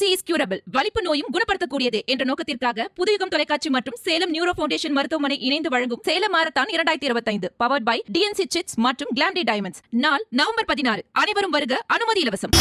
Epilepsy is curable வலிப்பு நோயும் குணப்படுத்தக்கூடியது என்ற நோக்கத்திற்காக புதுயுகம் தொலைக்காட்சி மற்றும் சேலம் நியூரோ ஃபவுண்டேஷன் மருத்துவமனை இணைந்து வழங்கும் சேலம் மாரத்தான் இரண்டாயிரத்தி இருபத்தைந்து பவர்ட் பை டிஎன்சி சிட்ஸ் மற்றும் கிளாம்டி டைமண்ட்ஸ் நாள் நவம்பர் பதினாறு. அனைவரும் வருக அனுமதி இலவசம்.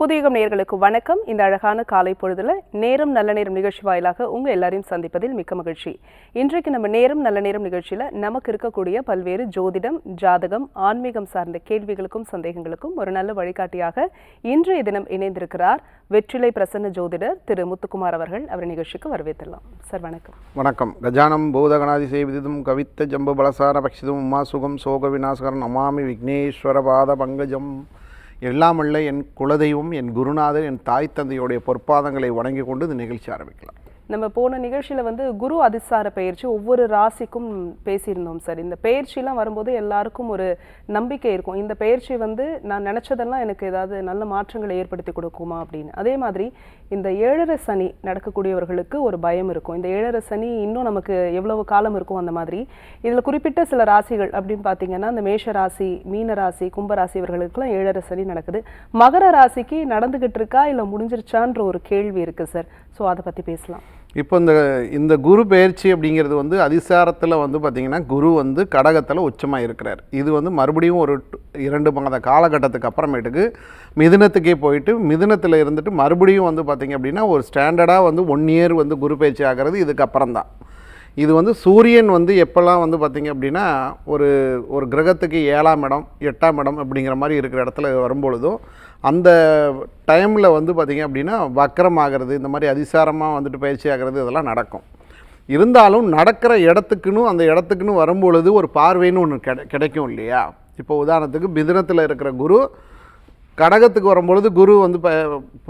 புதியகம் நேயர்களுக்கு வணக்கம். இந்த அழகான காலை பொழுதுல நேரம் நல்ல நேரம் நிகழ்ச்சி வாயிலாக உங்க எல்லாரையும் சந்திப்பதில் மிக்க மகிழ்ச்சி. இன்றைக்கு நம்ம நேரம் நல்ல நேரம் நிகழ்ச்சியில நமக்கு இருக்கக்கூடிய பல்வேறு ஜோதிடம் ஜாதகம் ஆன்மீகம் சார்ந்த கேள்விகளுக்கும் சந்தேகங்களுக்கும் ஒரு நல்ல வழிகாட்டியாக இன்றைய தினம் இணைந்திருக்கிறார் வெற்றிலை பிரசன்ன ஜோதிடர் திரு முத்துக்குமார் அவர்கள். அவர் நிகழ்ச்சிக்கு வரவேற்றலாம் சார் வணக்கம். வணக்கம். கஜானம் பூதகணாதி சேவிதிதும் கவித்த ஜம்பு பலசார பக்ஷிதும் உமா சுகம் சோக விநாசகரன் அமாமி விக்னேஸ்வர பாத பங்கஜம் எல்லாமல்ல என் குலதெய்வம் என் குருநாதர் என் தாய் தந்தையுடைய பொற்பாதங்களை வணங்கி கொண்டு இந்த நிகழ்ச்சி ஆரம்பிக்கலாம். நம்ம போன நிகழ்ச்சியில் வந்து குரு அதிசார பயிற்சி ஒவ்வொரு ராசிக்கும் பேசியிருந்தோம் சார். இந்த பயிற்சிலாம் வரும்போது எல்லாருக்கும் ஒரு நம்பிக்கை இருக்கும். இந்த பயிற்சி வந்து நான் நினச்சதெல்லாம் எனக்கு ஏதாவது நல்ல மாற்றங்களை ஏற்படுத்தி கொடுக்குமா அப்படின்னு. அதே மாதிரி இந்த ஏழரை சனி நடக்கக்கூடியவர்களுக்கு ஒரு பயம் இருக்கும். இந்த ஏழரை சனி இன்னும் நமக்கு எவ்வளவு காலம் இருக்கும் அந்த மாதிரி. இதில் குறிப்பிட்ட சில ராசிகள் அப்படின்னு பார்த்தீங்கன்னா இந்த மேஷ ராசி மீன ராசி கும்ப ராசி இவர்களுக்கெல்லாம் ஏழரை சனி நடக்குது. மகர ராசிக்கு நடந்துகிட்டு இருக்கா இல்லை முடிஞ்சிருச்சான்ற ஒரு கேள்வி இருக்குது சார். ஸோ அதை பற்றி பேசலாம். இப்போ இந்த இந்த குரு பயிற்சி அப்படிங்கிறது வந்து அதிசாரத்தில் வந்து பார்த்திங்கன்னா குரு வந்து கடகத்தில் உச்சமாக இருக்கிறார். இது வந்து மறுபடியும் ஒரு இரண்டு மாத காலகட்டத்துக்கு அப்புறமேட்டுக்கு மிதுனத்துக்கே போயிட்டு மிதுனத்தில் இருந்துட்டு மறுபடியும் வந்து பார்த்திங்க அப்படின்னா ஒரு ஸ்டாண்டர்டாக வந்து ஒன் இயர் வந்து குரு பயிற்சி ஆகிறது இதுக்கப்புறம் தான். இது வந்து சூரியன் வந்து எப்போல்லாம் வந்து பார்த்திங்க அப்படின்னா ஒரு ஒரு கிரகத்துக்கு ஏழாம் இடம் எட்டாம் இடம் அப்படிங்கிற மாதிரி இருக்கிற இடத்துல வரும்பொழுதும் அந்த டைமில் வந்து பார்த்திங்க அப்படின்னா வக்கரம் ஆகிறது இந்த மாதிரி அதிசாரமாக வந்துட்டு பயிற்சி ஆகிறது இதெல்லாம் நடக்கும். இருந்தாலும் நடக்கிற இடத்துக்குன்னு அந்த இடத்துக்குன்னு வரும்பொழுது ஒரு பார்வைன்னு ஒன்று கிடை கிடைக்கும் இல்லையா? இப்போ உதாரணத்துக்கு மிதுனத்தில் இருக்கிற குரு கடகத்துக்கு வரும்பொழுது குரு வந்து ப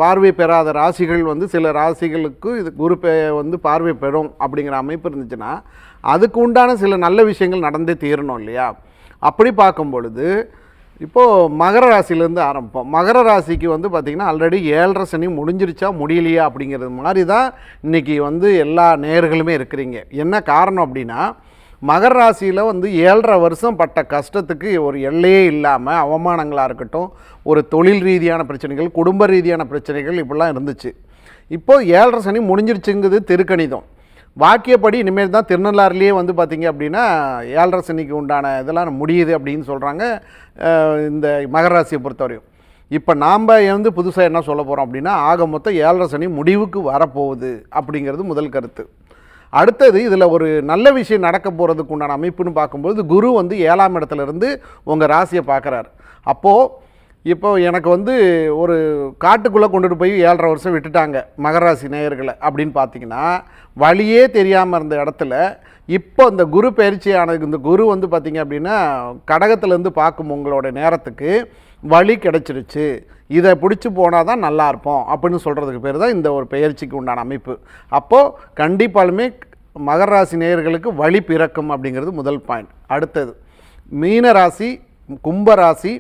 பார்வை பெறாத ராசிகள் வந்து சில ராசிகளுக்கு இது குரு பெ வந்து பார்வை பெறும் அப்படிங்கிற அமைப்பு இருந்துச்சுன்னா அதுக்கு உண்டான சில நல்ல விஷயங்கள் நடந்தே தீரணும் இல்லையா? அப்படி பார்க்கும் பொழுது இப்போது மகர ராசிலேருந்து ஆரம்பிப்போம். மகர ராசிக்கு வந்து பார்த்திங்கன்னா ஆல்ரெடி ஏழரை சனி முடிஞ்சிருச்சா முடியலையா அப்படிங்கிறது மாதிரி தான் இன்றைக்கி வந்து எல்லா நேர்களுமே இருக்கிறீங்க. என்ன காரணம் அப்படின்னா மகர ராசியில் வந்து ஏழரை வருஷம் பட்ட கஷ்டத்துக்கு ஒரு எல்லையே இல்லாமல் அவமானங்களாக இருக்கட்டும் ஒரு தொழில் ரீதியான பிரச்சனைகள் குடும்ப ரீதியான பிரச்சனைகள் இப்படிலாம் இருந்துச்சு. இப்போ ஏழரை சனி முடிஞ்சிருச்சுங்கிறது திருக்கணிதம். வாக்கியப்படி இனிமேல் தான் திருநள்ளாறுலேயே வந்து பார்த்திங்க அப்படின்னா ஏழரை சனிக்கு உண்டான இதெல்லாம் முடியுது அப்படின்னு சொல்கிறாங்க இந்த மகராசியை பொறுத்தவரையும். இப்போ நாம் வந்து புதுசாக என்ன சொல்ல போகிறோம் அப்படின்னா ஆக மொத்தம் ஏழரை சனி முடிவுக்கு வரப்போகுது அப்படிங்கிறது முதல் கருத்து. அடுத்தது இதில் ஒரு நல்ல விஷயம் நடக்க போகிறதுக்கு உண்டான அமைப்புன்னு பார்க்கும்போது குரு வந்து ஏழாம் இடத்துலேருந்து உங்கள் ராசியை பார்க்குறாரு. அப்போது இப்போ எனக்கு வந்து ஒரு காட்டுக்குள்ளே கொண்டுட்டு போய் ஏழரை வருஷம் விட்டுட்டாங்க மகராசி நேயர்களை அப்படின்னு பார்த்தீங்கன்னா வழியே தெரியாமல் இருந்த இடத்துல இப்போ இந்த குரு பயிற்சியான இந்த குரு வந்து பார்த்தீங்க அப்படின்னா கடகத்துலேருந்து பார்க்கும் உங்களோட நேரத்துக்கு வழி கிடச்சிருச்சு. இதை பிடிச்சி போனால் தான் நல்லா இருப்போம் அப்படின்னு சொல்கிறதுக்கு பேர் தான் இந்த ஒரு பயிற்சிக்கு உண்டான அமைப்பு. அப்போது கண்டிப்பாலுமே மகர ராசி நேயர்களுக்கு வழி பிறக்கும் அப்படிங்கிறது முதல் பாயிண்ட் அடுத்தது மீனராசி கும்பராசி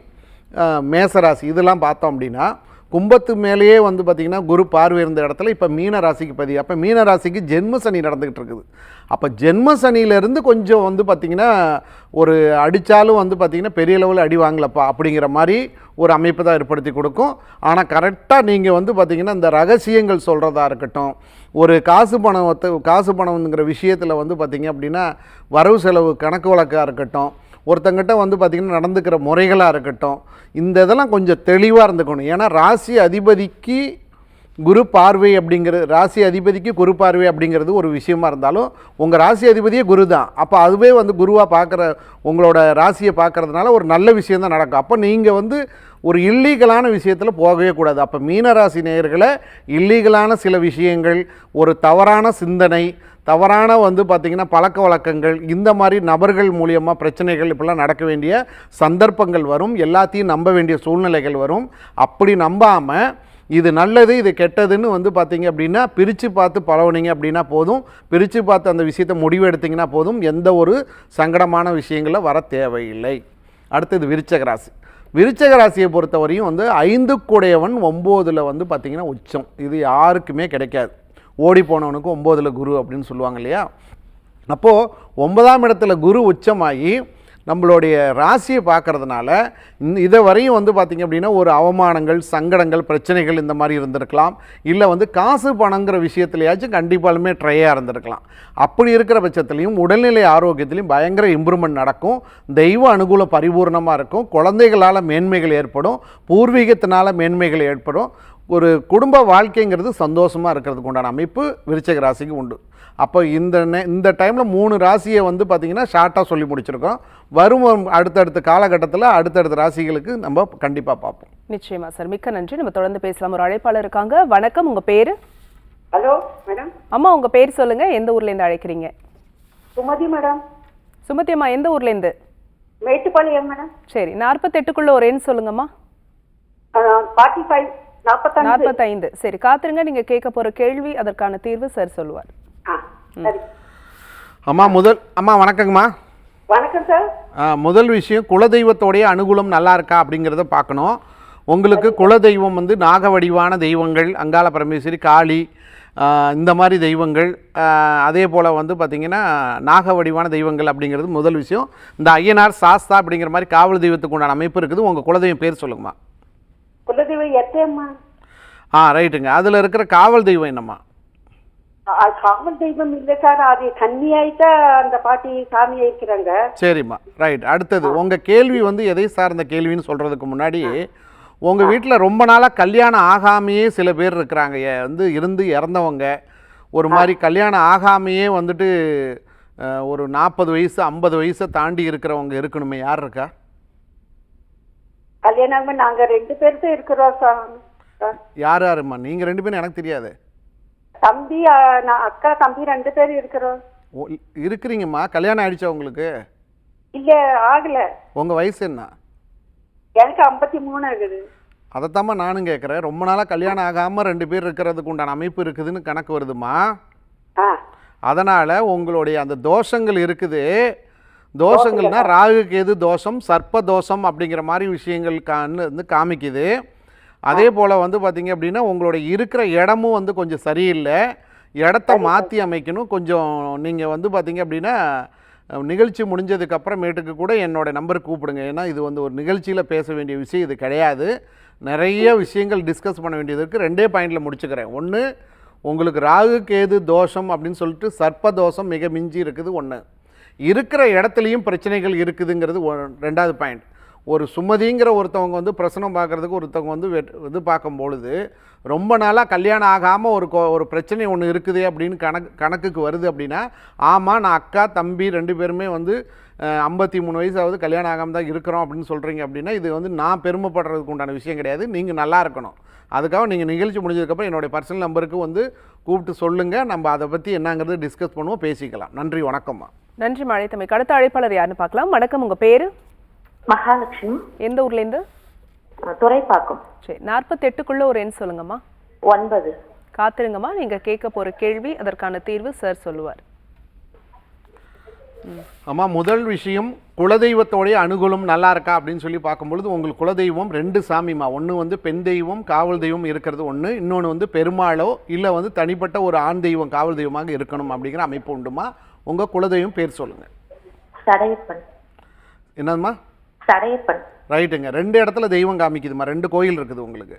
மேசராசி இதெல்லாம் பார்த்தோம் அப்படின்னா கும்பத்து மேலேயே வந்து பார்த்திங்கன்னா குரு பார்வை இருந்த இடத்துல இப்போ மீன ராசிக்கு பதி அப்போ மீன ராசிக்கு ஜென்ம சனி நடந்துக்கிட்டு இருக்குது. அப்போ ஜென்ம சனியிலேருந்து கொஞ்சம் வந்து பார்த்திங்கன்னா ஒரு அடித்தாலும் வந்து பார்த்திங்கன்னா பெரிய லெவலில் அடி வாங்கலப்பா அப்படிங்கிற மாதிரி ஒரு அமைப்பு தான் ஏற்படுத்தி கொடுக்கும். ஆனால் கரெக்டாக நீங்கள் வந்து பார்த்திங்கன்னா இந்த ரகசியங்கள் சொல்கிறதா இருக்கட்டும் ஒரு காசு பணத்தை காசு பணம்ங்கிற விஷயத்தில் வந்து பார்த்திங்க அப்படின்னா வரவு செலவு கணக்கு வழக்காக இருக்கட்டும் ஒருத்தங்கிட்ட வந்து பார்த்திங்கன்னா நடந்துக்கிற முறைகளாக இருக்கட்டும் இந்த இதெல்லாம் கொஞ்சம் தெளிவாக இருந்துக்கணும். ஏன்னா ராசி அதிபதிக்கு குரு பார்வை அப்படிங்கிறது ராசி அதிபதிக்கு குரு பார்வை அப்படிங்கிறது ஒரு விஷயமா இருந்தாலும் உங்கள் ராசி அதிபதியே குரு தான். அப்போ அதுவே வந்து குருவாக பார்க்குற உங்களோட ராசியை பார்க்கறதுனால ஒரு நல்ல விஷயம் தான் நடக்கும். அப்போ நீங்கள் வந்து ஒரு இல்லீகலான விஷயத்தில் போகவே கூடாது. அப்போ மீனராசி நேயர்களை இல்லீகலான சில விஷயங்கள் ஒரு தவறான சிந்தனை தவறான வந்து பார்த்திங்கன்னா பழக்க வழக்கங்கள் இந்த மாதிரி நபர்கள் மூலியமாக பிரச்சனைகள் இப்படிலாம் நடக்க வேண்டிய சந்தர்ப்பங்கள் வரும். எல்லாத்தையும் நம்ப வேண்டிய சூழ்நிலைகள் வரும். அப்படி நம்பாமல் இது நல்லது இது கெட்டதுன்னு வந்து பார்த்தீங்க அப்படின்னா பிரித்து பார்த்து பழகுனீங்க அப்படின்னா போதும். பிரித்து பார்த்து அந்த விஷயத்தை முடிவு எடுத்திங்கன்னா போதும். எந்த ஒரு சங்கடமான விஷயங்களை வர தேவையில்லை. அடுத்தது விருச்சக ராசி. விருச்சக ராசியை பொறுத்தவரையும் வந்து ஐந்துக்குடையவன் ஒம்போதில் வந்து பார்த்திங்கன்னா உச்சம். இது யாருக்குமே கிடைக்காது. ஓடி போனவனுக்கு ஒம்போதில் குரு அப்படின்னு சொல்லுவாங்க இல்லையா? அப்போது ஒன்பதாம் இடத்துல குரு உச்சமாகி நம்மளுடைய ராசியை பார்க்கறதுனால இதை வரையும் வந்து பார்த்திங்க அப்படின்னா ஒரு அவமானங்கள் சங்கடங்கள் பிரச்சனைகள் இந்த மாதிரி இருந்திருக்கலாம். இல்லை வந்து காசு பணங்கிற விஷயத்துலையாச்சும் கண்டிப்பாலுமே ட்ரையாக இருந்திருக்கலாம். அப்படி இருக்கிற பட்சத்துலையும் உடல்நிலை ஆரோக்கியத்திலையும் பயங்கர இம்ப்ரூவ்மெண்ட் நடக்கும். தெய்வ அனுகூலம் பரிபூர்ணமாக இருக்கும். குழந்தைகளால் மேன்மைகள் ஏற்படும். பூர்வீகத்தினால மேன்மைகள் ஏற்படும். ஒரு குடும்ப வாழ்க்கைங்கிறது சந்தோஷமாக இருக்கிறதுக்கு உண்டான அமைப்பு விருச்சிக ராசிக்கு உண்டு. அப்போ இந்த நே இந்த டைமில் மூணு ராசியை வந்து பார்த்திங்கன்னா ஷார்ட்டாக சொல்லி முடிச்சிருக்கோம். வரும் அடுத்தடுத்த காலகட்டத்தில் அடுத்தடுத்த ராசிகளுக்கு நம்ம கண்டிப்பாக பார்ப்போம். நிச்சயமா சார். மிக்க நன்றி. நம்ம தொடர்ந்து பேசலாம். ஒரு அழைப்பாளர் இருக்காங்க. வணக்கம். உங்க பேரு? Hello madam. அம்மா உங்க பேர் சொல்லுங்க. எந்த ஊர்ல இருந்து அழைக்கிறீங்க? சுமதி மேடம். சுமதி அம்மா எந்த ஊர்ல இருந்து? மேட்டுப்பாளையம் மேடம். சரி. நாற்பத்தெட்டுக்குள்ள ஒரு எண் சொல்லுங்கம்மா. ஃபார்ட்டி ஃபைவ் நாற்பத்தைந்து. சரி காத்துருங்க நீங்க கேட்க போற கேள்வி அதற்கான தீர்வு சார் சொல்லுவார். ஆ சரி. அம்மா முதல் அம்மா வணக்கங்கம்மா. வணக்கம் சார். ஆ, முதல் விஷயம் குலதெய்வத்தோடைய அனுகூலம் நல்லா இருக்கா அப்படிங்கிறத பார்க்கணும். உங்களுக்கு குலதெய்வம் வந்து நாக வடிவான தெய்வங்கள் அங்காள பரமேஸ்வரி காளி இந்த மாதிரி தெய்வங்கள் அதே போல் வந்து பார்த்திங்கன்னா நாக வடிவான தெய்வங்கள் அப்படிங்கிறது முதல் விஷயம். இந்த ஐயனார் சாஸ்தா அப்படிங்கிற மாதிரி காவல் தெய்வத்துக்கு உண்டான அமைப்பு இருக்குது. உங்கள் குலதெய்வம் பேர் சொல்லுங்கம்மா. குலதெய்வம் எத்தையம்மா ஆ ரைட்டுங்க. அதில் இருக்கிற காவல் தெய்வம் என்னம்மா? காவல் தெய்வம் இல்லை சார். அது கன்னியாயிட்டா அந்த பாட்டி சாமி இருக்கிறாங்க சரிம்மா. ரைட். அடுத்தது உங்கள் கேள்வி வந்து எதை சார்ந்த கேள்வின்னு சொல்கிறதுக்கு முன்னாடி உங்கள் வீட்டில் ரொம்ப நாளாக கல்யாணம் ஆகாமையே சில பேர் இருக்கிறாங்க. வந்து இருந்து இறந்தவங்க. ஒரு மாதிரி கல்யாணம் ஆகாமையே வந்துட்டு ஒரு நாற்பது வயசு ஐம்பது வயசை தாண்டி இருக்கிறவங்க இருக்கணுமே. யார் இருக்கா? கல்யாணம் நாங்க ரெண்டு பேர் தான் இருக்கிறோம் சார். யார் யாரும்மா? நீங்கள் ரெண்டு பேரும் எனக்கு தெரியாது. தம்பி நான் அக்கா தம்பி ரெண்டு பேர் இருக்கிறோம். இருக்கிறீங்கம்மா? கல்யாணம் ஆயிடுச்சா உங்களுக்கு? இல்ல ஆகல. உங்கள் வயசு என்ன? எனக்கு ஐம்பத்தி மூணு ஆகுது அதைத்தாம்மா நானும் கேட்குறேன் ரொம்ப நாளாக கல்யாணம் ஆகாமல் ரெண்டு பேர் இருக்கிறதுக்கு உண்டான அமைப்பு இருக்குதுன்னு கணக்கு வருதுமா அதனால் உங்களுடைய அந்த தோஷங்கள் இருக்குது. தோஷங்கள்னா ராகு கேது தோஷம் சர்ப்ப தோஷம் அப்படிங்கிற மாதிரி விஷயங்கள் வந்து காமிக்குது. அதே போல் வந்து பார்த்திங்க அப்படின்னா உங்களுடைய இருக்கிற இடமும் வந்து கொஞ்சம் சரியில்லை. இடத்த மாற்றி அமைக்கணும். கொஞ்சம் நீங்கள் வந்து பார்த்திங்க அப்படின்னா நிகழ்ச்சி முடிஞ்சதுக்கு அப்புறமேட்டுக்கு கூட என்னோட நம்பருக்கு கூப்பிடுங்க. ஏன்னா இது வந்து ஒரு நிகழ்ச்சியில் பேச வேண்டிய விஷயம். இது கிடையாது. நிறைய விஷயங்கள் டிஸ்கஸ் பண்ண வேண்டியது இருக்குது ரெண்டே பாயிண்டில் முடிச்சுக்கிறேன். ஒன்று உங்களுக்கு ராகு கேது தோஷம் அப்படின்னு சொல்லிட்டு சர்ப்ப தோஷம் மிக மிஞ்சி இருக்குது. ஒன்று இருக்கிற இடத்துலையும் பிரச்சனைகள் இருக்குதுங்கிறது ரெண்டாவது பாயிண்ட் ஒரு சுமதிங்கிற ஒருத்தவங்க வந்து பிரசனம் பார்க்குறதுக்கு ஒருத்தவங்க வந்து இது பார்க்கும் பொழுது ரொம்ப நாளாக கல்யாணம் ஆகாமல் ஒரு ஒரு பிரச்சனை ஒன்று இருக்குது அப்படின்னு கணக்கு கணக்குக்கு வருது அப்படின்னா ஆமாம் நான் அக்கா தம்பி ரெண்டு பேருமே வந்து ஐம்பத்தி மூணு வயசாவது கல்யாணம் ஆகாமல் தான் இருக்கிறோம் அப்படின்னு சொல்கிறீங்க அப்படின்னா இது வந்து நான் பெருமைப்படுறதுக்கு உண்டான விஷயம் கிடையாது. நீங்கள் நல்லா இருக்கணும். அதுக்காக நீங்கள் நிகழ்ச்சி முடிஞ்சதுக்கப்புறம் என்னுடைய பர்சனல் நம்பருக்கு வந்து கூப்பிட்டு சொல்லுங்கள் நம்ம அதை பற்றி என்னங்கிறது டிஸ்கஸ் பண்ணுவோம் பேசிக்கலாம். நன்றி வணக்கம்மா. நன்றி மழை தமிழ் அடுத்த அழைப்பாளர் யாருன்னு பார்க்கலாம். வணக்கம். உங்கள் பேர்? மகாலட்சுமி. எந்த ஊர்ல இருந்து அஹ், துரைப்பாக்கம் சரி நாற்பத்தெட்டுக்குள்ள ஒரு எண் சொல்லுங்கம்மா. ஒன்பது. காத்துருங்கம்மா நீங்க கேட்க போற கேள்வி அதற்கான தீர்வு சார் சொல்லுவார். அம்மா முதல் விஷயம் குலதெய்வத்தோடைய அனுகூலம் நல்லா இருக்கா அப்படின்னு சொல்லி பார்க்கும்பொழுது உங்களுக்கு குலதெய்வம் ரெண்டு சாமிமா ஒன்று வந்து பெண் தெய்வம் காவல் தெய்வம் இருக்கிறது ஒன்று இன்னொன்று வந்து பெருமாளோ இல்லை வந்து தனிப்பட்ட ஒரு ஆண் தெய்வம் காவல் தெய்வமாக இருக்கணும் அப்படிங்கிற அமைப்பு உண்டுமா? உங்கள் குலதெய்வம் பேர் சொல்லுங்கள் என்னதும்மா? சடையப்பன் ரைட்டுங்க. ரெண்டு இடத்துல தெய்வம் காமிக்குதுமா? ரெண்டு கோயில் இருக்குது உங்களுக்கு.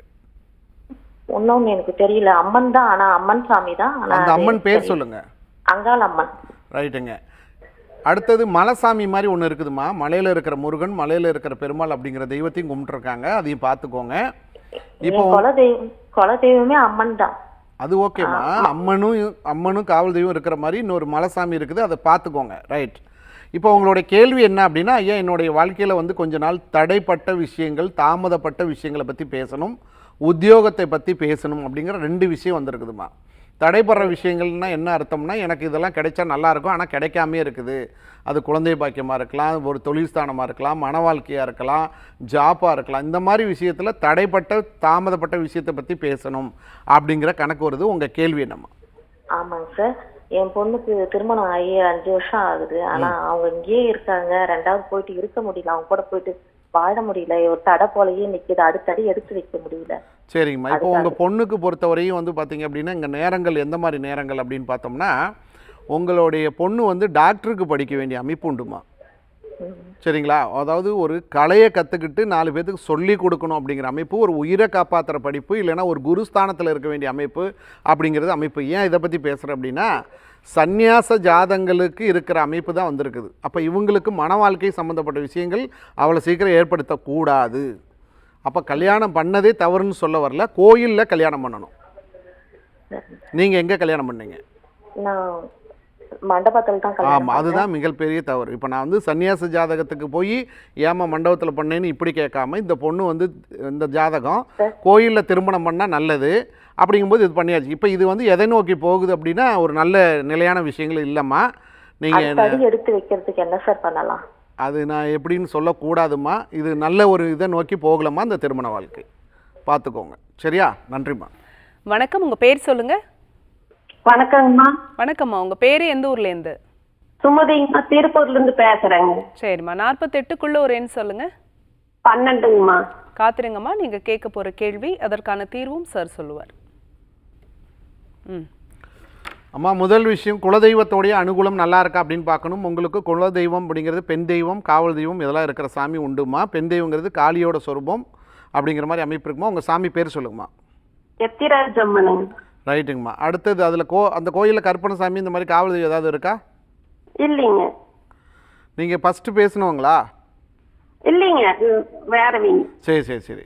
இன்னொன்னு எனக்கு தெரியல. அம்மன் தான் ஆனா அம்மன் சாமி தான் ஆனா அந்த அம்மன் பேர் தெரியல. சொல்லுங்கள் அங்காள் அம்மன். ரைட்டுங்க. அடுத்தது மலைசாமி மாதிரி ஒன்று இருக்குதுமா? மலையில் இருக்கிற முருகன் மலையில் இருக்கிற பெருமாள் அப்படிங்கிற தெய்வத்தையும் கும்பிட்டுருக்காங்க. அதையும் பார்த்துக்கோங்க இப்போ என் குலதெய்வம் குலதெய்வமே அம்மன் தான். அது ஓகேம்மா. அம்மனும் அம்மனும் காவல் தெய்வம் இருக்கிற மாதிரி இன்னொரு மலைசாமி இருக்குது. அதை பார்த்துக்கோங்க ரைட். இப்போ உங்களுடைய கேள்வி என்ன அப்படின்னா ஐயா என்னுடைய வாழ்க்கையில் வந்து கொஞ்ச நாள் தடைப்பட்ட விஷயங்கள் தாமதப்பட்ட விஷயங்களை பற்றி பேசணும் உத்தியோகத்தை பற்றி பேசணும் அப்படிங்கிற ரெண்டு விஷயம் வந்திருக்குதுமா? தடைப்படுற விஷயங்கள்னா என்ன அர்த்தம்னா எனக்கு இதெல்லாம் கிடைச்சா நல்லாயிருக்கும் ஆனால் கிடைக்காமே இருக்குது. அது குழந்தை பாக்கியமாக இருக்கலாம் ஒரு தொழில் ஸ்தானமாக இருக்கலாம் மன வாழ்க்கையாக இருக்கலாம் ஜாப்பாக இருக்கலாம். இந்த மாதிரி விஷயத்தில் தடைப்பட்ட தாமதப்பட்ட விஷயத்தை பற்றி பேசணும் அப்படிங்கிற கணக்கு வருது. உங்கள் கேள்வி என்னம்மா? ஆமாங்க சார். என் பொண்ணுக்கு திருமணம் ஆகி அஞ்சு வருஷம் ஆகுது. ஆனா அவங்க இங்கேயே இருக்காங்க. ரெண்டாவது போயிட்டு இருக்க முடியல. அவங்க கூட போயிட்டு வாழ முடியல. ஒரு தடை போலயே நிக்குது. அடுத்தடி எடுத்து வைக்க முடியல. சரிங்கம்மா. இப்போ உங்கள் பொண்ணுக்கு பொறுத்தவரையும் வந்து பார்த்தீங்க அப்படின்னா இங்கே நேரங்கள் எந்த மாதிரி நேரங்கள் அப்படின்னு பார்த்தோம்னா உங்களுடைய பொண்ணு வந்து டாக்டருக்கு படிக்க வேண்டிய அமைப்பு உண்டுமா? சரிங்களா? அதாவது ஒரு கலையை கற்றுக்கிட்டு நாலு பேர்த்துக்கு சொல்லி கொடுக்கணும் அப்படிங்கிற அமைப்பு ஒரு உயிரை காப்பாற்றுற படிப்பு இல்லைன்னா ஒரு குருஸ்தானத்தில் இருக்க வேண்டிய அமைப்பு அப்படிங்கிறது அமைப்பு. ஏன் இதை பற்றி பேசுகிறேன் அப்படின்னா சந்நியாச ஜாதங்களுக்கு இருக்கிற அமைப்பு தான் வந்திருக்குது. அப்போ இவங்களுக்கு மன வாழ்க்கை சம்மந்தப்பட்ட விஷயங்கள் அவ்வளோ சீக்கிரம் ஏற்படுத்தக்கூடாது. அப்போ கல்யாணம் பண்ணதே தவறுன்னு சொல்ல வரல. கோயிலில் கல்யாணம் பண்ணணும். நீங்கள் எங்கே கல்யாணம் பண்ணீங்க? மண்டபத்தில் தான் ஆமாம் அதுதான் மிகப்பெரிய தவறு. இப்போ நான் வந்து சன்னியாச ஜாதகத்துக்கு போய் ஏமா மண்டபத்தில் பண்ணேன்னு இப்படி கேட்காம இந்த பொண்ணு வந்து இந்த ஜாதகம் கோயிலில் திருமணம் பண்ணால் நல்லது அப்படிங்கும்போது இது பண்ணியாச்சு. இப்போ இது வந்து எதை நோக்கி போகுது அப்படின்னா ஒரு நல்ல நிலையான விஷயங்கள் இல்லைம்மா. நீங்கள் எடுத்து வைக்கிறதுக்கு என்ன சார் பண்ணலாம்? அது நான் எப்படின்னு சொல்லக்கூடாதும்மா. இது நல்ல ஒரு இதை நோக்கி போகலம்மா இந்த திருமண வாழ்க்கை. பார்த்துக்கோங்க சரியா? நன்றிம்மா. வணக்கம். உங்க பேர் சொல்லுங்க. வணக்கங்கம்மா. வணக்கம்மா. உங்க பேரு எந்த ஊர்ல இருந்து? சுமதிங்கம்மா திருப்பூர்ல இருந்து பேசுறேங்க. சரிம்மா. நாற்பத்தெட்டுக்குள்ள ஒரு எண் சொல்லுங்க. பன்னெண்டுங்கம்மா. காத்துருங்கம்மா. நீங்க கேட்க போற கேள்வி அதற்கான தீர்வும் சார் சொல்லுவார். ம். அம்மா முதல் விஷயம் குலதெய்வத்தோடைய அனுகூலம் நல்லா இருக்கா அப்படின்னு பார்க்கணும். உங்களுக்கு குலதெய்வம் அப்படிங்கிறது பெண் தெய்வம் காவல் தெய்வம் இதெல்லாம் இருக்கிற சாமி உண்டுமா பெண் தெய்வங்கிறது காளியோட சொரூபம் அப்படிங்கிற மாதிரி அமைப்பு இருக்குமா? உங்கள் சாமி பேர் சொல்லுங்கம்மா. எத்திராஜ் அம்மனுங்க ரைட்டுங்கம்மா அடுத்தது அதில் கோ அந்த கோயிலில் கற்பனை சாமி இந்த மாதிரி காவல் தெய்வம் ஏதாவது இருக்கா? இல்லைங்க. நீங்கள் ஃபஸ்ட்டு பேசினவங்களா இல்லைங்க. வேறவீங்க சரி சரி சரி.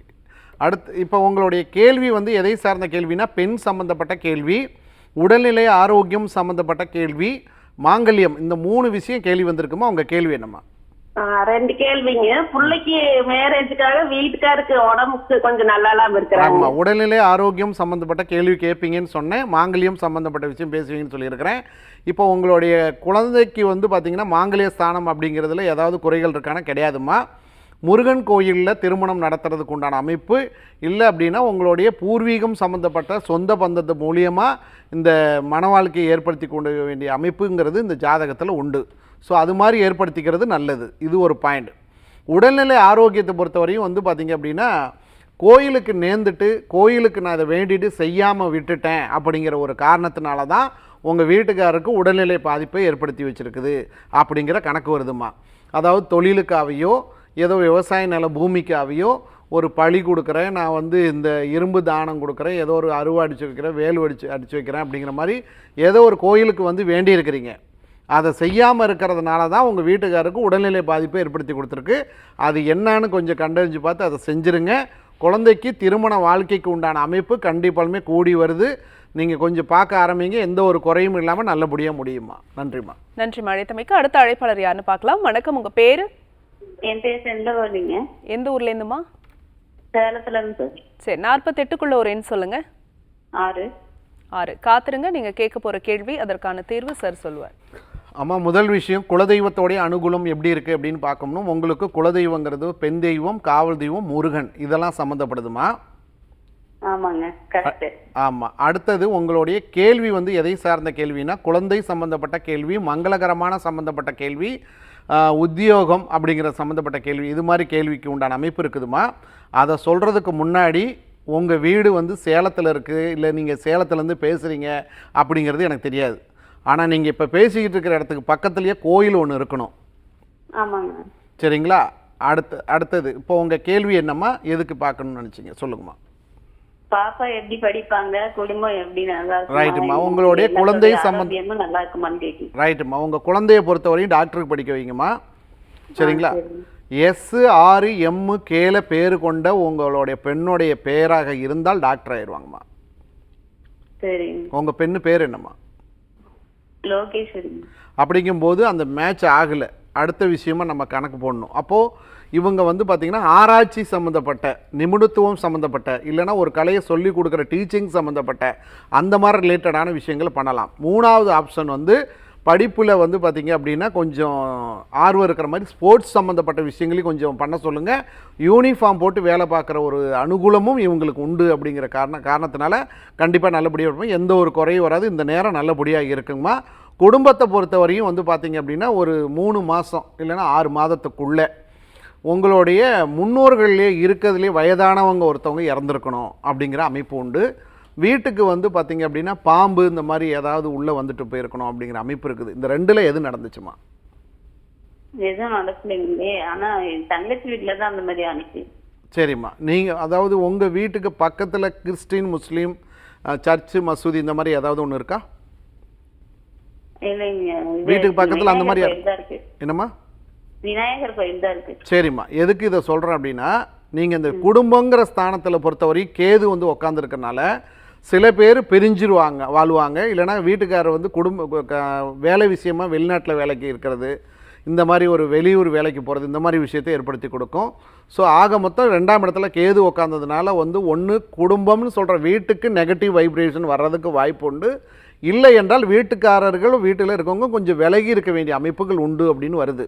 அடுத்து இப்போ உங்களுடைய கேள்வி வந்து எதை சார்ந்த கேள்வினா பெண் சம்மந்தப்பட்ட கேள்வி உடல்நிலை ஆரோக்கியம் சம்மந்தப்பட்ட கேள்வி மாங்கல்யம் இந்த மூணு விஷயம் கேள்வி வந்திருக்குமா? உங்கள் கேள்வி என்னம்மா? ரெண்டு கேள்விங்க. பிள்ளைக்கு மேரேஜுக்காக வீட்டுக்காருக்கு உடம்புக்கு கொஞ்சம் நல்லா இல்லாம இருக்கிறாங்க உடல்நிலை ஆரோக்கியம் சம்மந்தப்பட்ட கேள்வி கேட்பீங்கன்னு சொன்னேன். மாங்கல்யம் சம்மந்தப்பட்ட விஷயம் பேசுவீங்கன்னு சொல்லியிருக்கிறேன். இப்போ உங்களுடைய குழந்தைக்கு வந்து பார்த்தீங்கன்னா மாங்கல்ய ஸ்தானம் அப்படிங்கிறதுல ஏதாவது குறைகள் இருக்கான? கிடையாதும்மா. முருகன் கோயிலில் திருமணம் நடத்துறதுக்கு உண்டான அமைப்பு. இல்லை அப்படின்னா உங்களுடைய பூர்வீகம் சம்மந்தப்பட்ட சொந்த பந்தத்து மூலியமாக இந்த மன வாழ்க்கையை ஏற்படுத்தி கொண்டு வேண்டிய அமைப்புங்கிறது இந்த ஜாதகத்தில் உண்டு. ஸோ அது மாதிரி ஏற்படுத்திக்கிறது நல்லது. இது ஒரு பாயிண்ட் உடல்நிலை ஆரோக்கியத்தை பொறுத்தவரையும் வந்து பார்த்திங்க அப்படின்னா கோயிலுக்கு நேர்ந்துட்டு கோயிலுக்கு நான் இதை வேண்டிட்டு செய்யாமல் விட்டுட்டேன் அப்படிங்கிற ஒரு காரணத்தினால தான் உங்கள் வீட்டுக்காரருக்கு உடல்நிலை பாதிப்பை ஏற்படுத்தி வச்சுருக்குது அப்படிங்கிற கணக்கு வருதுமா அதாவது தொழிலுக்காவையோ ஏதோ விவசாய நில பூமிக்காவையோ ஒரு பழி கொடுக்குறேன் நான் வந்து இந்த இரும்பு தானம் கொடுக்குறேன் ஏதோ ஒரு அருவா அடித்து வைக்கிறேன் வேல் அடிச்சு அடிச்சு வைக்கிறேன் அப்படிங்கிற மாதிரி ஏதோ ஒரு கோயிலுக்கு வந்து வேண்டியிருக்கிறீங்க. அதை செய்யாமல் இருக்கிறதுனால தான் உங்கள் வீட்டுக்காருக்கு உடல்நிலை பாதிப்பை ஏற்படுத்தி கொடுத்துருக்கு. அது என்னன்னு கொஞ்சம் கண்டறிஞ்சு பார்த்து அதை செஞ்சுருங்க. குழந்தைக்கு திருமண வாழ்க்கைக்கு உண்டான அமைப்பு கண்டிப்பாலுமே கூடி வருது. நீங்கள் கொஞ்சம் பார்க்க ஆரம்பிங்க. எந்த ஒரு குறையும் இல்லாமல் நல்லபடியாக முடியுமா நன்றிம்மா. நன்றி அழைத்தமைக்கு அடுத்த அழைப்பாளர் யாருன்னு பார்க்கலாம். வணக்கம். உங்க பேரு? என் பேர் செந்தவழிங்க எந்த ஊர்ல இருந்துமா சேலத்துல இருந்து சரி நாற்பத்தெட்டுக்குள்ள ஒரு எண் சொல்லுங்க. ஆறு. ஆறு. காத்துருங்க. நீங்க கேட்க போற கேள்வி அதற்கான தீர்வு சார் சொல்லுவார் அம்மா முதல் விஷயம் குலதெய்வத்தோடைய அனுகூலம் எப்படி இருக்குது அப்படின்னு பார்க்கணும் உங்களுக்கு குலதெய்வங்கிறது பெண் தெய்வம் காவல் தெய்வம் முருகன். இதெல்லாம் சம்மந்தப்படுதுமா ஆமாங்க ஆமாம் அடுத்தது உங்களுடைய கேள்வி வந்து எதை சார்ந்த கேள்வினா குழந்தை சம்பந்தப்பட்ட கேள்வி மங்களகரமான சம்பந்தப்பட்ட கேள்வி உத்தியோகம் அப்படிங்கிற சம்மந்தப்பட்ட கேள்வி இது மாதிரி கேள்விக்கு உண்டான அமைப்பு இருக்குதுமா? அதை சொல்கிறதுக்கு முன்னாடி உங்கள் வீடு வந்து சேலத்தில் இருக்குது இல்லை நீங்கள் சேலத்துலேருந்து பேசுகிறீங்க அப்படிங்கிறது எனக்கு தெரியாது. ஆனால் நீங்கள் இப்போ பேசிக்கிட்டு இருக்கிற இடத்துக்கு பக்கத்துலேயே கோயில் ஒன்று இருக்கணும். ஆமாங்க. சரிங்களா? அடுத்து அடுத்தது இப்போ உங்கள் கேள்வி என்னம்மா? எதுக்கு பார்க்கணும்னு நினச்சிங்க? சொல்லுங்கம்மா. பாப்பா எப்படி படிப்பாங்க? குடும்பம் எப்படி நல்லா ரைட்டும்மா. உங்களுடைய குழந்தை சம்பந்த- சம்பந்தம் நல்லா இருக்குமான்னு கேட்டீங்க ரைட்டும்மா உங்கள் குழந்தைய பொறுத்தவரையும் டாக்டருக்கு படிக்க வைங்கம்மா. சரிங்களா? எஸ் ஆறு எம்மு கேல பேர் கொண்ட உங்களுடைய பெண்ணுடைய பேராக இருந்தால் டாக்டர் ஆயிடுவாங்கம்மா. சரிங்க. உங்கள் பெண்ணு பேர் என்னம்மா? லோகேஸ்வரிங்க அப்படிங்கும்போது அந்த மேட்ச் ஆகலை. அடுத்த விஷயமா நம்ம கணக்கு போடணும். அப்போது இவங்க வந்து பார்த்திங்கன்னா ஆராய்ச்சி சம்மந்தப்பட்ட நிபுணத்துவம் சம்மந்தப்பட்ட இல்லைன்னா ஒரு கலையை சொல்லி கொடுக்குற டீச்சிங் சம்மந்தப்பட்ட அந்த மாதிரி ரிலேட்டடான விஷயங்களை பண்ணலாம். மூணாவது ஆப்ஷன் வந்து படிப்பில் வந்து பார்த்திங்க அப்படின்னா கொஞ்சம் ஆர்வம் இருக்கிற மாதிரி ஸ்போர்ட்ஸ் சம்மந்தப்பட்ட விஷயங்களையும் கொஞ்சம் பண்ண சொல்லுங்கள் யூனிஃபார்ம் போட்டு வேலை பார்க்குற ஒரு அனுகூலமும் இவங்களுக்கு உண்டு அப்படிங்கிற காரண காரணத்தினால கண்டிப்பாக நல்லபடியாக இருப்போம். எந்த ஒரு குறையும் வராது. இந்த நேரம் நல்லபடியாக இருக்குங்கம்மா. குடும்பத்தை பொறுத்தவரையும் வந்து பார்த்திங்க அப்படின்னா ஒரு மூணு மாதம் இல்லைன்னா ஆறு மாதத்துக்குள்ளே உங்களுடைய முன்னோர்கள்லேயே இருக்கிறதுலே வயதானவங்க ஒருத்தவங்க இறந்துருக்கணும் அப்படிங்கிற அமைப்பு உண்டு. வீட்டுக்கு வந்து பார்த்தீங்க அப்படின்னா பாம்பு இந்த மாதிரி ஏதாவது உள்ளே வந்துட்டு போயிருக்கணும் அப்படிங்கிற அமைப்பு இருக்குது. இந்த ரெண்டில் எது நடந்துச்சுமா? எதுவும் நடக்கலைங்களே ஆனா என் தங்கச்சி வீட்டுல தான் அந்த மாதிரி ஆனிச்சு. சரிம்மா. நீங்கள் அதாவது உங்கள் வீட்டுக்கு பக்கத்தில் கிறிஸ்டின் முஸ்லீம் சர்ச்சு மசூதி இந்த மாதிரி ஏதாவது ஒன்று இருக்கா? இல்லைங்க. இது வீட்டுக்கு பக்கத்துல அந்த மாதிரி- விநாயகர் கோயில் தான் இருக்கு. என்னம்மா? விநாயகர் கோயில் தான் இருக்கு. சரிம்மா. எதுக்கு இதை சொல்கிறேன் அப்படின்னா நீங்கள் இந்த குடும்பங்கிற ஸ்தானத்தில் பொறுத்தவரை கேது வந்து உக்காந்துருக்கனால சில பேர் பிரிஞ்சிருவாங்க வாழ்வாங்க. இல்லைன்னா வீட்டுக்காரர் வந்து குடும்ப வேலை விஷயமா வெளிநாட்டில் வேலைக்கு இருக்கிறது இந்த மாதிரி ஒரு வெளியூர் வேலைக்கு போகிறது இந்த மாதிரி விஷயத்தை ஏற்படுத்தி கொடுக்கும். ஸோ ஆக மொத்தம் ரெண்டாம் இடத்துல கேது உக்காந்ததுனால வந்து ஒன்று குடும்பம்னு சொல்கிற வீட்டுக்கு நெகட்டிவ் வைப்ரேஷன் வர்றதுக்கு வாய்ப்பு உண்டு. இல்லை என்றால் வீட்டுக்காரர்கள் வீட்டில் இருக்கவங்க கொஞ்சம் விலகி இருக்க வேண்டிய அமைப்புகள் உண்டு அப்படின்னு வருது.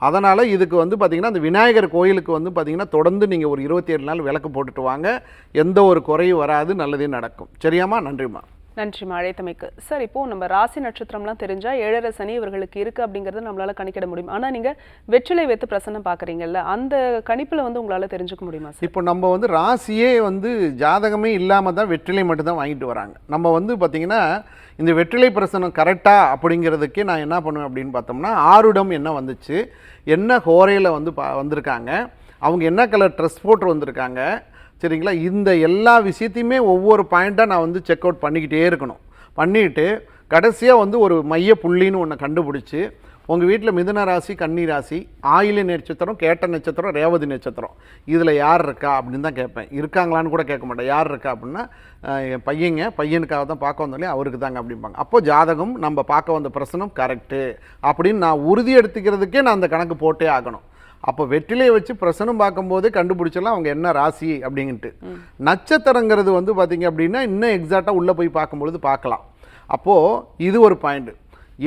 அதனால் இதுக்கு வந்து பார்த்திங்கன்னா அந்த விநாயகர் கோயிலுக்கு வந்து பார்த்திங்கன்னா தொடர்ந்து நீங்கள் ஒரு இருபத்தி ஏழு நாள் விளக்கு போட்டுட்டு வாங்க. எந்த ஒரு குறையும் வராது நல்லதே நடக்கும். சரியாம்மா? நன்றிம்மா. நன்றிம்மா அழைத்தமைக்கு சார் இப்போ நம்ம ராசி நட்சத்திரம்லாம் தெரிஞ்சா ஏழரை சனி இவர்களுக்கு இருக்கு அப்படிங்கறத நம்மளால கணிக்கிட முடியும். ஆனா நீங்க வெற்றிலை வைத்து பிரசன்னம் பாக்குறீங்கல்ல அந்த கணிப்புல வந்து உங்களால தெரிஞ்சுக்க முடியுமா சார்? இப்போ நம்ம வந்து ராசியே வந்து ஜாதகமே இல்லாமல் தான் வெற்றிலை மட்டும்தான் வாங்கிட்டு வராங்க. நம்ம வந்து பார்த்திங்கன்னா இந்த வெற்றிலை பிரசனம் கரெக்டா அப்படிங்கிறதுக்கே நான் என்ன பண்ணுவேன் அப்படின்னு பார்த்தோம்னா ஆருடம் என்ன வந்துச்சு என்ன ஹோரையில் வந்து பா வந்திருக்காங்க அவங்க என்ன கலர் ட்ரெஸ் போட்டு வந்திருக்காங்க சரிங்களா? இந்த எல்லா விஷயத்தையுமே ஒவ்வொரு பாயிண்ட்டாக நான் வந்து செக் அவுட் பண்ணிக்கிட்டே இருக்கணும். பண்ணிவிட்டு கடைசியாக வந்து ஒரு மைய புள்ளின்னு ஒன்று கண்டுபிடிச்சி உங்கள் வீட்டில் மிதுன ராசி கன்னி ராசி ஆயிலி நட்சத்திரம் கேட்ட நட்சத்திரம் ரேவதி நட்சத்திரம். இதில் யார் இருக்கா அப்படின்னு தான் கேட்பேன். இருக்காங்களான்னு கூட கேட்க மாட்டேன். யார் இருக்கா அப்படின்னா என் பையங்க பையனுக்காக தான் பார்க்க வந்தோம் அவருக்கு தாங்க அப்படிம்பாங்க. அப்போ ஜாதகம் நம்ம பார்க்க வந்த பிரசனம் கரெக்டு அப்படின்னு நான் உறுதி எடுத்துக்கிறதுக்கே நான் அந்த கணக்கு போட்டே ஆகணும். அப்போ வெற்றிலையை வச்சு பிரசனம் பார்க்கும்போது கண்டுபிடிச்சலாம் அவங்க என்ன ராசி அப்படின்ட்டு நட்சத்திரங்கிறது வந்து பார்த்தீங்க அப்படின்னா இன்னும் எக்ஸாக்டாக உள்ளே போய் பார்க்கும்பொழுது பார்க்கலாம். அப்போது இது ஒரு பாயிண்ட்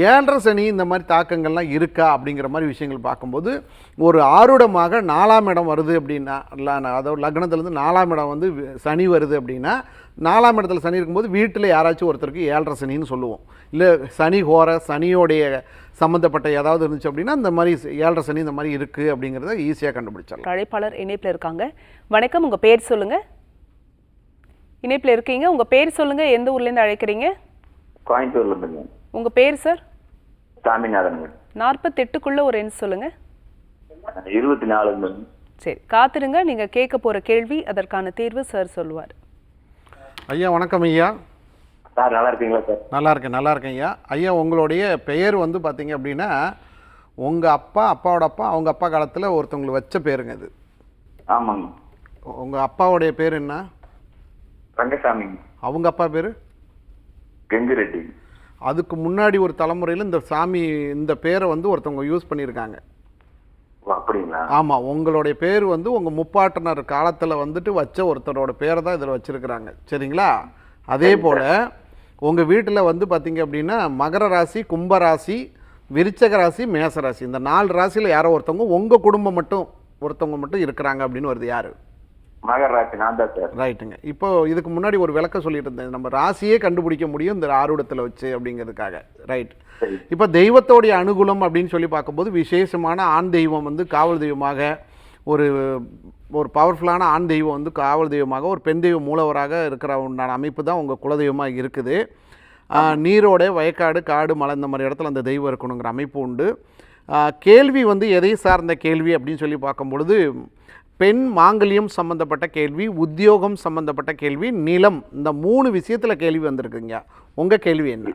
ஏழரை சனி இந்த மாதிரி தாக்கங்கள்லாம் இருக்கா அப்படிங்கிற மாதிரி விஷயங்கள் பார்க்கும்போது ஒரு ஆருடமாக நாலாம் இடம் வருது அப்படின்னா இல்ல, அதாவது லக்னத்துலேருந்து நாலாம் இடம் வந்து சனி வருது அப்படின்னா நாலாம் இடத்துல சனி இருக்கும்போது வீட்டில் யாராச்சும் ஒருத்தருக்கு ஏழரை சனின்னு சொல்லுவோம். இல்லை சனி ஹோர சனியோடைய சம்மந்தப்பட்ட ஏதாவது இருந்துச்சு அப்படின்னா இந்த மாதிரி ஏழரை சனி இந்த மாதிரி இருக்குது அப்படிங்கிறத ஈஸியாக கண்டுபிடிச்சிடலாம். அழைப்பாளர் இணைப்புல இருக்காங்க. வணக்கம் உங்க பேர் சொல்லுங்க. இணைப்புல இருக்கீங்க. உங்க பேர் சொல்லுங்க. எந்த ஊர்ல இருந்து அழைக்கிறீங்க? கோயம்புத்தூர்ல இருந்துங்க உங்க பேர் சார்? சாமிநாதனுங்க நாற்பத்தெட்டுக்குள்ள ஒரு எண் சொல்லுங்க. இருபத்தி நாலுங்க சரி காத்திருங்க. நீங்க கேட்க போற கேள்வி அதற்கான தீர்வு சார் சொல்லுவார். ஐயா வணக்கம் ஐயா. சார் நல்லா இருக்கீங்களா சார்? நல்லா இருக்கேன் நல்லா இருக்கேன் ஐயா. ஐயா உங்களுடைய பெயர் வந்து பார்த்தீங்க அப்படின்னா உங்கள் அப்பா அப்பாவோட அப்பா அவங்க அப்பா காலத்தில் ஒருத்தவங்களுக்கு வச்ச பேருங்க இது ஆமாங்க. உங்கள் அப்பாவுடைய பேர் என்ன? ரங்கசாமிங்க. அவங்க அப்பா பேர்? கெங்கிரெட்டி. அதுக்கு முன்னாடி ஒரு தலைமுறையில் இந்த சாமி இந்த பேரை வந்து ஒருத்தவங்க யூஸ் பண்ணியிருக்காங்க. அப்படிங்களா? ஆமாம் உங்களுடைய பேர் வந்து உங்கள் முப்பாட்டனர் காலத்தில் வந்துட்டு வச்ச ஒருத்தரோட பேரை தான் இதில் வச்சுருக்கிறாங்க. சரிங்களா? அதே போல் உங்கள் வீட்டில் வந்து பார்த்தீங்க அப்படின்னா மகர ராசி கும்ப ராசி விருச்சக ராசி மேச ராசி. இந்த நாலு ராசியில் யாரோ ஒருத்தவங்க உங்கள் குடும்பம் மட்டும் ஒருத்தவங்க மட்டும் இருக்கிறாங்க அப்படின்னு வருது யார்? மகர் ராசி நான் தான் சார். ரைட்டுங்க. இப்போ இதுக்கு முன்னாடி ஒரு விளக்கம் சொல்லிட்டு இருந்தேன். நம்ம ராசியே கண்டுபிடிக்க முடியும் இந்த ஆருடத்தில் வச்சு அப்படிங்கிறதுக்காக. ரைட் இப்போ தெய்வத்தோடைய அனுகூலம் அப்படின்னு சொல்லி பார்க்கும்போது விசேஷமான ஆண் தெய்வம் வந்து காவல் தெய்வமாக ஒரு ஒரு பவர்ஃபுல்லான ஆண் தெய்வம் வந்து காவல் தெய்வமாக ஒரு பெண் தெய்வம் மூலவராக இருக்கிற உண்டான அமைப்பு தான் உங்கள் குலதெய்வமாக இருக்குது. நீரோட வயக்காடு காடு மலை இந்த மாதிரி இடத்துல அந்த தெய்வம் இருக்கணுங்கிற அமைப்பு உண்டு. கேள்வி வந்து எதை சார்ந்த கேள்வி அப்படின்னு சொல்லி பார்க்கும்பொழுது பெண் மாங்கல்யம் சம்மந்தப்பட்ட கேள்வி உத்தியோகம் சம்மந்தப்பட்ட கேள்வி நிலம் இந்த மூணு விஷயத்தில் கேள்வி வந்திருக்குங்க. உங்கள் கேள்வி என்ன?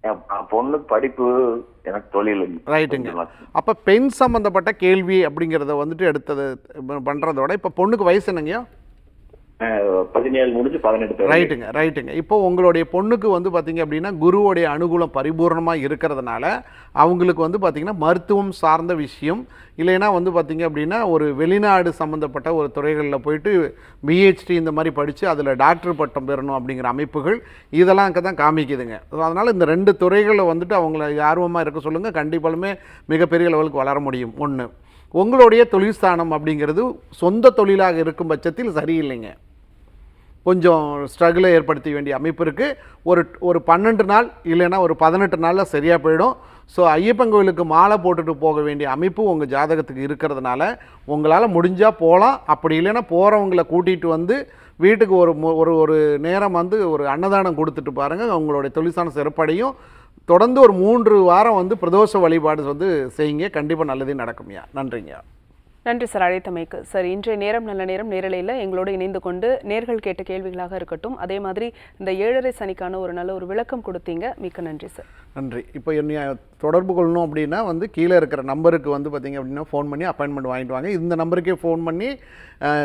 என் ப- பொண்ணுக்கு படிப்பு எனக்கு தொழில். ரைட்டுங்க. அப்போ பெண் சம்மந்தப்பட்ட கேள்வி அப்படிங்கிறத வந்துட்டு எடுத்தது பண்ணுறதோட இப்போ பொண்ணுக்கு வயசு என்னங்கய்யா? பதினேழு முடிஞ்சு பதினெட்டு ரைட்டுங்க ரைட்டுங்க. இப்போ உங்களுடைய பொண்ணுக்கு வந்து பார்த்தீங்க அப்படின்னா குருவோடைய அனுகூலம் பரிபூர்ணமாக இருக்கிறதுனால அவங்களுக்கு வந்து பார்த்திங்கன்னா மருத்துவம் சார்ந்த விஷயம். இல்லைன்னா வந்து பார்த்தீங்க அப்படின்னா ஒரு வெளிநாடு சம்மந்தப்பட்ட ஒரு துறைகளில் போயிட்டு பிஹெச்டி இந்த மாதிரி படித்து அதில் டாக்டர் பட்டம் பெறணும் அப்படிங்கிற அமைப்புகள் இதெல்லாம் அங்கே தான் காமிக்குதுங்க. அதனால் இந்த ரெண்டு துறைகளில் வந்துட்டு அவங்கள ஆர்வமாக இருக்க சொல்லுங்கள் கண்டிப்பாலுமே மிகப்பெரிய லெவலுக்கு வளர முடியும். ஒன்று உங்களுடைய தொழில்ஸ்தானம் அப்படிங்கிறது சொந்த தொழிலாக இருக்கும் பட்சத்தில் சரியில்லைங்க. கொஞ்சம் ஸ்ட்ரகிளை ஏற்படுத்த வேண்டிய அமைப்பு இருக்குது ஒரு ஒரு பன்னெண்டு நாள் இல்லைன்னா ஒரு பதினெட்டு நாளில் சரியாக போயிடும். ஸோ ஐயப்பன் கோயிலுக்கு மாலை போட்டுட்டு போக வேண்டிய அமைப்பு உங்கள் ஜாதகத்துக்கு இருக்கிறதுனால உங்களால் முடிஞ்சால் போகலாம் அப்படி இல்லைன்னா போகிறவங்கள கூட்டிகிட்டு வந்து வீட்டுக்கு ஒரு ஒரு ஒரு நேரம் வந்து ஒரு அன்னதானம் கொடுத்துட்டு பாருங்கள் உங்களுடைய தொழிற்சான சிறப்படையும். தொடர்ந்து ஒரு மூன்று வாரம் வந்து பிரதோஷ வழிபாடு வந்து செய்யுங்க. கண்டிப்பாக நல்லதே நடக்கும்யா. நன்றிங்கய்யா. நன்றி சார் அழைத்தமைக்கு சார் இன்றைய நேரம் நல்ல நேரம் நேரலையில் எங்களோடு இணைந்து கொண்டு நேர்கள் கேட்ட கேள்விகளாக இருக்கட்டும். அதே மாதிரி இந்த ஏழரை சனிக்கான ஒரு நல்ல ஒரு விளக்கம் கொடுத்தீங்க. மிக்க நன்றி சார். நன்றி. இப்போ என்னை தொடர்பு கொள்ளணும் அப்படின்னா வந்து கீழே இருக்கிற நம்பருக்கு வந்து பார்த்தீங்க அப்படின்னா ஃபோன் பண்ணி அப்பாயின்மெண்ட் வாங்கிட்டு வாங்க. இந்த நம்பருக்கே ஃபோன் பண்ணி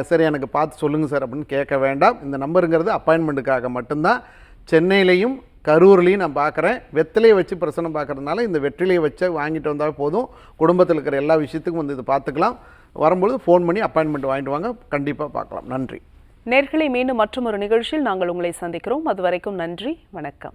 சரி எனக்கு பார்த்து சொல்லுங்கள் சார் அப்படின்னு கேட்க வேண்டாம். இந்த நம்பருங்கிறது அப்பாயின்மெண்ட்டுக்காக மட்டும்தான். சென்னையிலையும் கரூர்லேயும் நான் பார்க்குறேன். வெத்திலையை வச்சு பிரச்சனை பார்க்குறதுனால இந்த வெற்றிலையை வச்சு வாங்கிட்டு வந்தால் போதும். குடும்பத்தில் இருக்கிற எல்லா விஷயத்துக்கும் வந்து இது பார்த்துக்கலாம். வரும்பொழுது ஃபோன் பண்ணி அப்பாயின்மெண்ட் வாங்கிட்டு வாங்க. கண்டிப்பாக பார்க்கலாம். நன்றி. நேர்களை மீண்டும் மற்றும் ஒரு நிகழ்ச்சியில் நாங்கள் உங்களை சந்திக்கிறோம். அது வரைக்கும் நன்றி. வணக்கம்.